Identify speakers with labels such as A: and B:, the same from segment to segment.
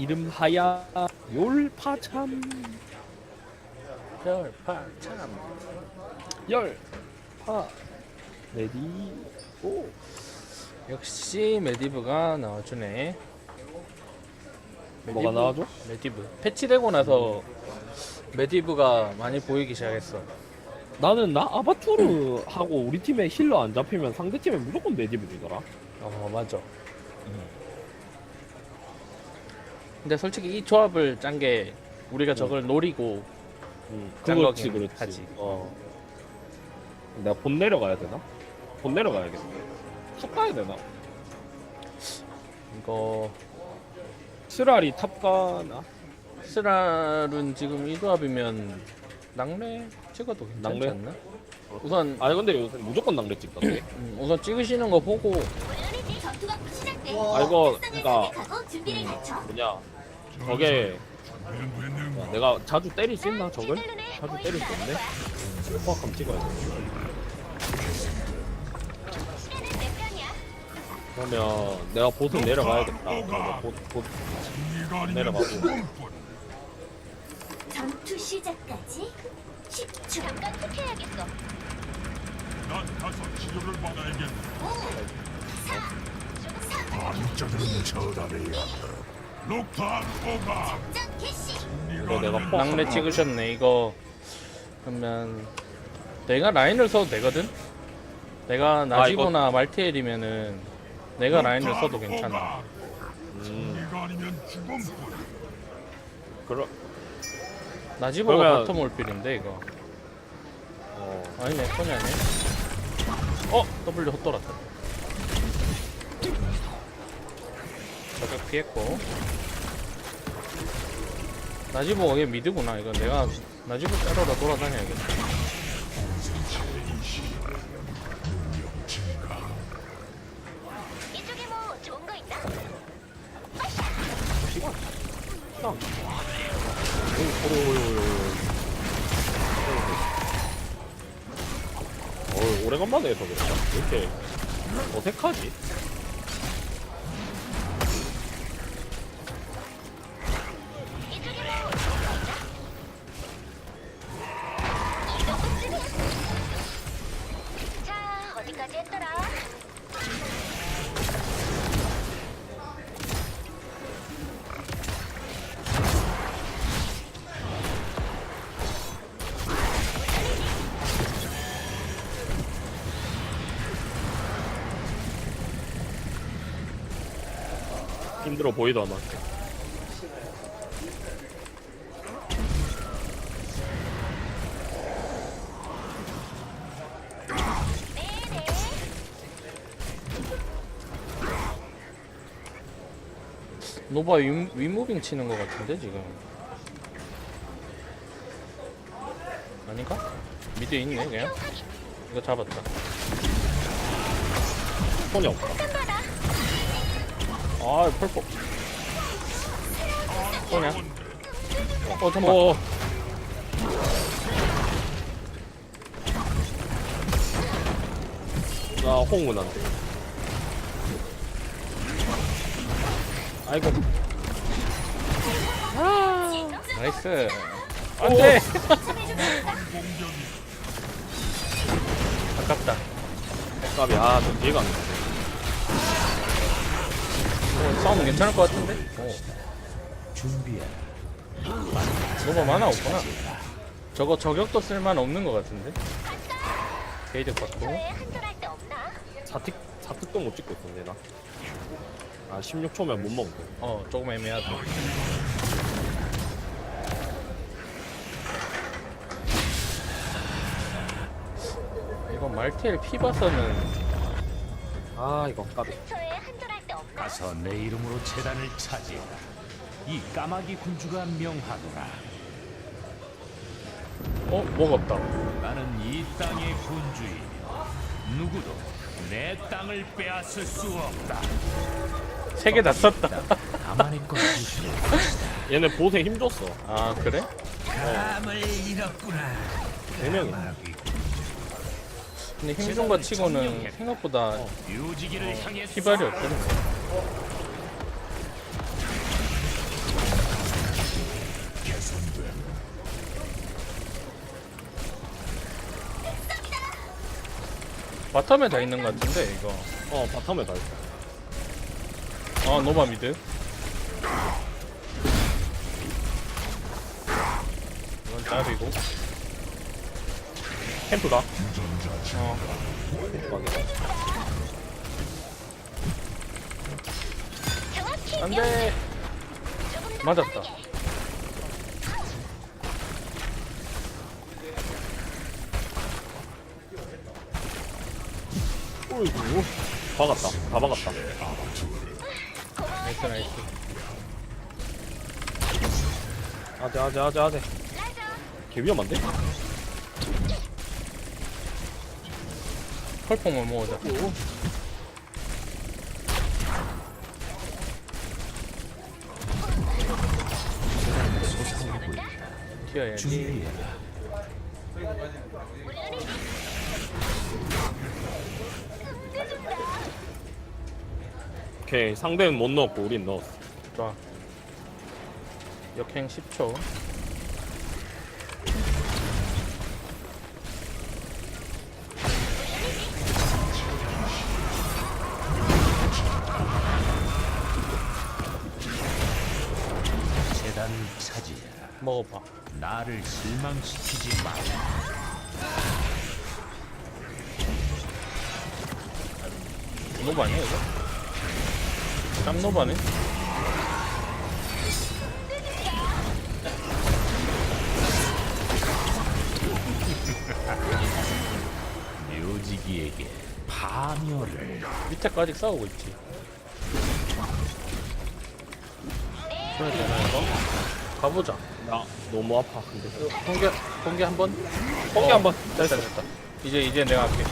A: 이름하야 열파참.
B: 열파참.
A: 열파. 레디 오
B: 역시 메디브가 나와주네.
A: 뭐가 나와줘?
B: 메디브. 패치되고 나서 메디브가 많이 보이기 시작했어.
A: 나는 나 아바투르 하고 우리 팀에 힐러 안 잡히면 상대 팀에 무조건 내집이 되더라.
B: 어 맞아 근데 솔직히 이 조합을 짠 게 우리가 저걸 노리고
A: 응,
B: 짠
A: 그렇지
B: 거긴
A: 그렇지.
B: 하지.
A: 어. 내가 본 내려가야 되나? 본 내려가야겠네. 탑 가야 되나?
B: 이거
A: 스라리 탑 가나?
B: 스랄은 지금 이 조합이면 낙뢰 찍어도 괜찮지
A: 낙뢰?
B: 않나? 우선
A: 아니 근데 요새 무조건 낭래 찍던데.
B: 음, 우선 찍으시는 거 보고
C: 전투가 시작돼.
A: 아 이거 그니까
C: 갖춰.
A: 뭐냐 저게 어, 내가 자주 때릴 수 있나 저걸? 자주 때릴 수 없네. 포악함 찍어야 돼. 그러면 내가 보스 내려가야겠다. 그러면 보, 보, 내려가고.
C: 전투 시작까지 10초. 잠깐 툭해야겠어.
D: 난 가서 치료를 받아야겠네.
C: 5, 4, 3,
D: 암자들은 처단해야 녹탄 오가.
A: 이거 내가
B: 낙뢰 찍으셨네 이거. 그러면 내가 라인을 써도 되거든? 내가 나지보나 말티엘이면은 내가 라인을 써도 괜찮아.
A: 음,
D: 이거 아니면 죽음뿐.
A: 그러,
B: 나지보가
A: 그러면-
B: 바텀 올필인데 이거.
A: 어,
B: 아니네 손이 아니네 어! W 헛돌았다 저격 피했고 나지보가 얘 미드구나 이거 내가 나지보 따라다 돌아다녀야겠다
C: 이쪽에 뭐 좋은 거 있나?
A: 어, 오래간만에 해서 그런가? 왜 이렇게 어색하지?
C: 어디까지 했더라?
A: 힘들어 보이더만.
B: 노바 위, 위무빙 치는 것 같은데 지금 아닌가? 미드에 있네 그냥 이거 잡았다
A: 손이 없다. 아, 펄퍼.
B: 뭐냐? 어 잠깐만
A: 어. 나 돼. 아이고.
B: 나이스 안 돼 아깝다
A: 값이 아, 저 뒤에 가네.
B: 어, 싸움 괜찮을 것 같은데? 어. 노바 만화 없구나 저거 저격도 쓸만 없는 것 같은데? 게이드 받고?
A: 사틱, 사틱도 못 찍고 있었네, 나. 아, 16초면 못 먹고.
B: 어 조금 애매하다 이거 말티엘 피 봐서는
A: 아, 이거
C: 데 없나?
E: 가서 내 이름으로 재단을 차지해라. 이 까마귀 군주가 명하노라.
B: 어? 없다
E: 나는 이 땅의 군주이며 누구도 내 땅을 빼앗을 수 없다.
B: 세 개 다 썼다.
A: 얘네 보세 힘줬어.
B: 아 그래?
A: 네 명이.
B: 근데 힘준 거 치고는 생각보다
E: 어,
B: 피발이 없거든. 바텀에 다 있는 것 같은데 이거.
A: 어 바텀에 다 있어.
B: 아 노바 미드 이건 짭이고.
A: 캠프가
B: 어. 안돼. 맞았다.
A: 어이구. 박았다. 다 박았다
B: 나이스 나이스
A: 아재 아재 아재 아재. 개 위험한데?
B: 펄퐁만 모으자 튀어야지
E: 준비해라.
A: 오케이 상대는 못 넣었고 우린 넣었어
B: 좋아 역행 10초
E: 재단을 차지해라.
B: 먹어봐
E: 나를 실망시키지 마라.
B: 노바 아니야 이거? 깜노바네?
E: 묘지기에게 파멸을.
B: 밑에까지 아직 싸우고 있지. 그래야 되나 이거? 가보자.
A: 나 너무 아파 근데.
B: 공개 공개 한번?
A: 뻥개 한번.
B: 됐다 됐다 이제 이제 내가 할게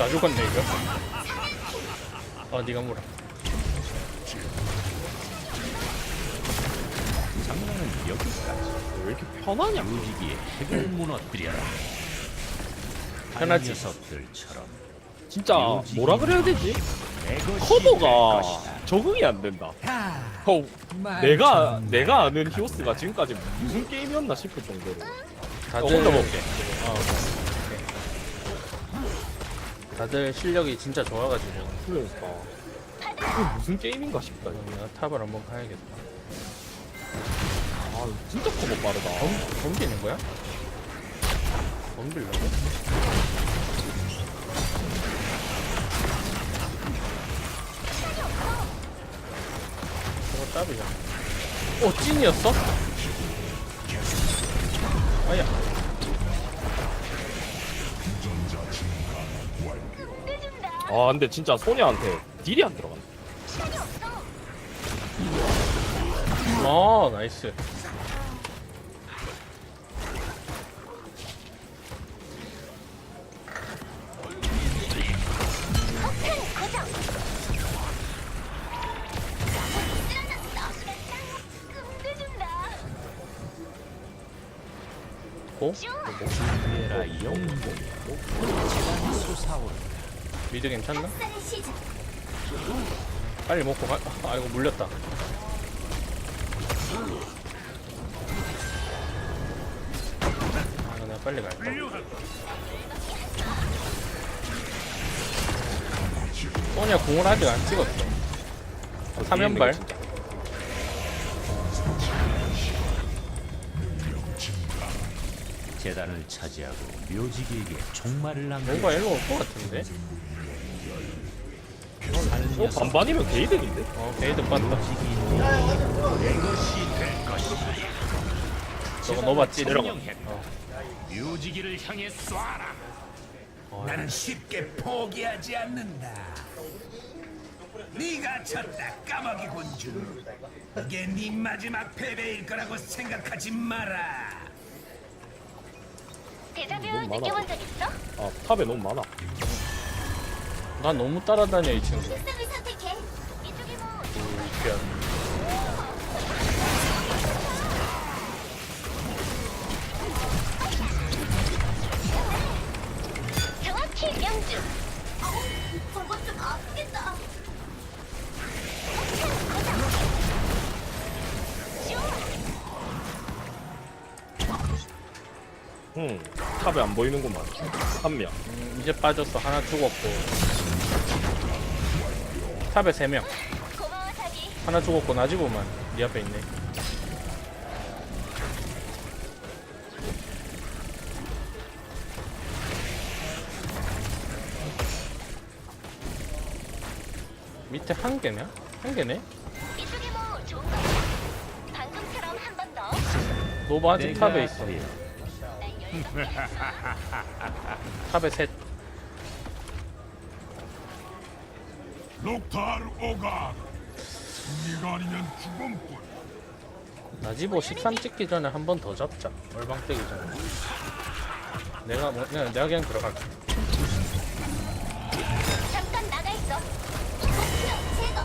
C: 나
B: 죽었네 이거 아 니가 물어
E: 장난은 여기까지.
A: 왜 이렇게 편하냐
E: 묘지기의 핵을 무너뜨려라.
B: 편하지.
E: 녀석들처럼
A: 진짜 뭐라 그래야 되지?
E: 내 것이 될
A: 커버가. 적응이 안 된다 어, 내가 내가 아는 히오스가 지금까지 무슨 게임이었나 싶을 정도로 어, 혼자 먹게
B: 어. 다들 실력이 진짜 좋아가지고
A: 그러니까 이게 무슨 게임인가 싶다 이거.
B: 내가 탑을 한번 가야겠다
A: 아 진짜 커버 빠르다
B: 덤비는 거야? 덤빌라고? 저거 짭이잖아 오 찐이었어? 아야
A: 아 근데 진짜 소녀한테 딜이 안 들어간다.
B: 아 나이스 미드 괜찮나? 빨리 먹고 가 아, 이거 물렸다 아 내가 빨리 갈까 소냐 공을 아직 안 찍었어 사면발
A: 진짜.
E: 재단을 차지하고 묘지기에게 종말을 남겨.
B: 뭔가 일로 올 것 같은데?
A: 어 반반이면 게이득인데?
E: 어될 것이다.
B: 저거 넣어봤지?
E: 점령했다. 묘지기를 향해 쏴라.
F: 나는 쉽게 포기하지 않는다. 네가 졌다, 까마귀 군주. 이게 네 마지막 패배일 거라고 생각하지 마라.
C: 대자뷰
A: 많아.
C: 느껴본 적 있어?
A: 아 탑에 너무 많아
B: 난 너무 따라다녀 이 친구.
C: 이편. 뭐 정확히 명중. 어, 저거 좀 아프겠다.
A: 음, 탑에 안 보이는구만. 한 명.
B: 음, 이제 빠졌어 하나 죽었고. 탑에 세 명.
C: 고마워 자기.
B: 하나 죽었고 나지보만 네 앞에 있네. 밑에 한 개네? 한 개네?
C: 이쪽이 뭐 좋은 거 방금처럼 한 번 더.
B: 노바 아직 탑에 있어.
E: 그래.
C: 난 열받게
B: 탑에 셋.
D: 녹탄 오각 네가 아니면 죽음뿐
B: 나지보 13 찍기 전에 한 번 더 잡자. 얼방 뜨기 전에. 내가 뭐, 그냥 내가 그냥 들어갈게.
C: 잠깐 나가 있어. 목표 제거.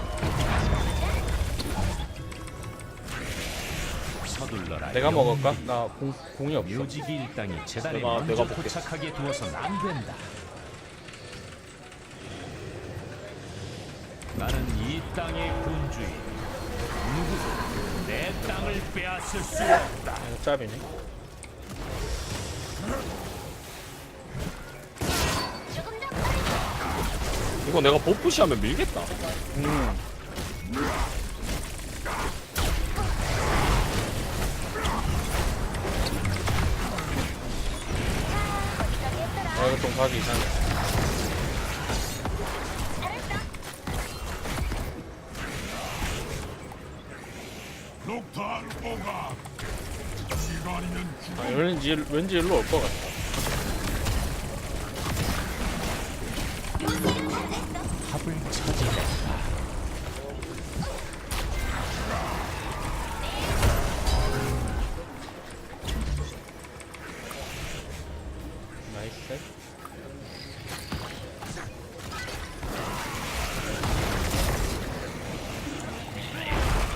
E: 서둘러라.
B: 내가 먹을까? 나 공, 공이 없어.
E: 묘지기 일당이 재단에
A: 내가-
E: 먼저
A: 볼게.
E: 도착하게 두어선 안 된다. 나는 이 땅의 군주인. 누구도 내 땅을 빼앗을 수 없다.
B: 이거 짭이네.
A: 이거 내가 버프시하면 밀겠다
B: 음. 아, 이거 좀 가기 이상해.
D: 아,
B: 왠지, 왠지 일로 올 것 같아. 나이스.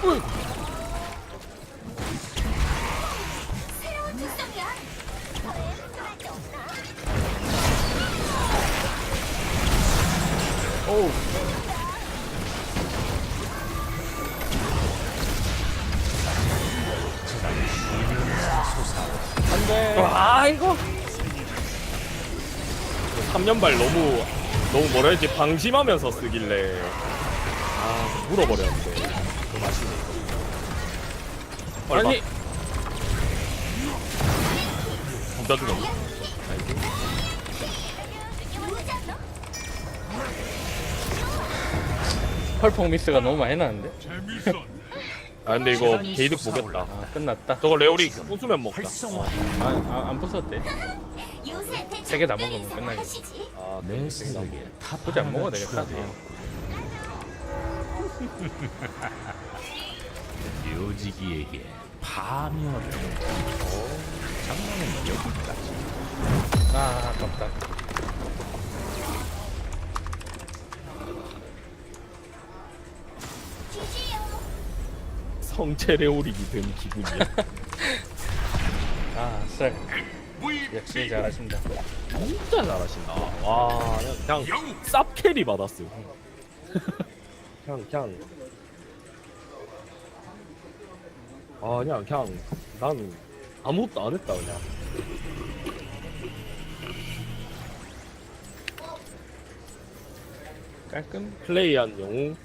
C: 새로
A: 3년발 너무 너무 뭐라 해야지 방심하면서 쓰길래 아 물어버렸는데 그 맛이네 이거
B: 아니,
A: 둘다 죽었네?
B: 펄풍 미스가 너무 많이 나는데?
A: 아 근데 이거 게이득 보겠다
B: 아, 끝났다.
A: 저거 레오리 부수면 먹자
E: 활성화.
B: 아, 아, 안 부쉈대.
C: 요새
B: 세개 다 먹으면
C: 어떤
B: 끝나겠다.
C: 하시지?
A: 아
E: 내 생각에
B: 굳이 안 먹어도 되겠다.
E: 묘지기에게 파멸을. 장난은 여기까지.
B: 아, 아깝다.
C: 지지요.
A: 성체 레오릭이 된 기분이야
B: 아, 썰. 역시 잘하신다.
A: 진짜 잘하신다. 와 그냥, 그냥 쌉 캐리 받았어요. 그냥 그냥. 아 그냥 그냥. 난 아무것도 안 했다 그냥.
B: 깔끔.
A: 플레이한 영웅